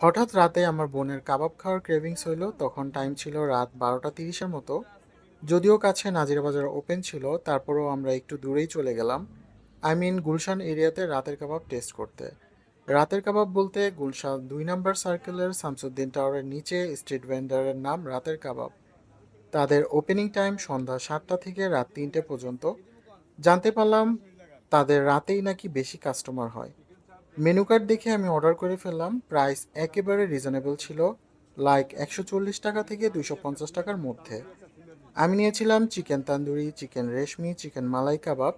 হঠাৎ রাতে আমার বোনের কাবাব খাওয়ার ক্রেভিংস হইল, তখন টাইম ছিল রাত বারোটা তিরিশের মতো। যদিও কাছে নাজিরা বাজার ওপেন ছিল, তারপরেও আমরা একটু দূরেই চলে গেলাম। আই মিন গুলশান এরিয়াতে রাতের কাবাব টেস্ট করতে। রাতের কাবাব বলতে গুলশান দুই নাম্বার সার্কেলের শামসুদ্দিন টাওয়ারের নিচে স্ট্রিট ভেন্ডারের নাম রাতের কাবাব। তাদের ওপেনিং টাইম সন্ধ্যা সাতটা থেকে রাত তিনটে পর্যন্ত। জানতে পারলাম, তাদের রাতেই নাকি বেশি কাস্টমার হয়। মেনু কার্ড দেখে আমি অর্ডার করে ফেললাম। প্রাইস একেবারে রিজনেবল ছিল লাইক একশো চল্লিশ টাকা থেকে দুশো পঞ্চাশ টাকার মধ্যে। আমি নিয়েছিলাম chicken tandoori chicken reshmi chicken malai kebab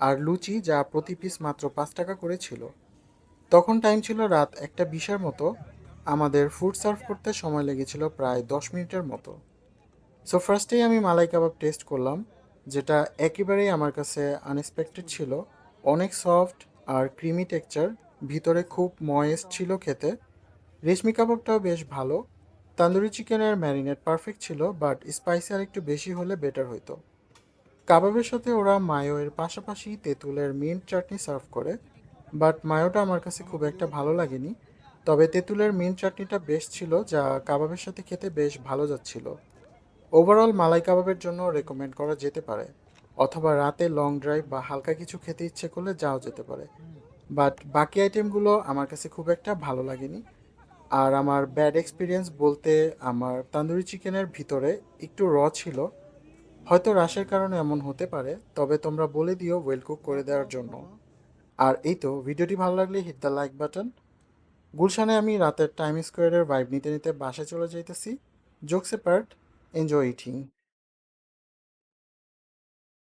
আর লুচি, যা প্রতি পিস মাত্র পাঁচ টাকা করে ছিল। তখন টাইম ছিল রাত একটা বিশের মতো। আমাদের ফুড সার্ভ করতে সময় লেগেছিল প্রায় দশ মিনিটের মতো। সো ফার্স্টেই আমি মালাই কাবাব টেস্ট করলাম, যেটা একেবারেই আমার কাছে আনএক্সপেক্টেড ছিল। অনেক সফট আর ক্রিমি টেক্সচার ভিতরে খুব ময়েস্ট ছিল খেতে। রেশমি কাবাবটাও বেশ ভালো। তান্দুরি চিকেনের ম্যারিনেট পারফেক্ট ছিল, বাট স্পাইসি আর একটু বেশি হলে বেটার হতো কাবাবের সাথে ওরা মায়ো এর পাশাপাশি তেঁতুলের মিন্ট চাটনি সার্ভ করে, বাট মায়োটা আমার কাছে খুব একটা ভালো লাগেনি। তবে তেঁতুলের মিন্ট চাটনিটা বেশ ছিল, যা কাবাবের সাথে খেতে বেশ ভালো যাচ্ছিল। ওভারঅল মালাই কাবাবের জন্য রেকমেন্ড করা যেতে পারে, অথবা রাতে লং ড্রাইভ বা হালকা কিছু খেতে ইচ্ছে করলে যাও যেতে পারে। বাট বাকি আইটেমগুলো আমার কাছে খুব একটা ভালো লাগেনি। আর আমার ব্যাড এক্সপিরিয়েন্স বলতে আমার তান্দুরি চিকেনের ভিতরে একটু র ছিল। হয়তো রাশের কারণে এমন হতে পারে, তবে তোমরা বলে দিও ওয়েল কুক করে দেওয়ার জন্য। আর এই তো, ভিডিওটি ভালো লাগলে হিট দ্য লাইক বাটন গুলশানে আমি রাতের টাইম স্কোয়ারের ভাইব নিতে নিতে বাসায় চলে যাইতেছি। জোকসে পার্ট এনজয় ইটিং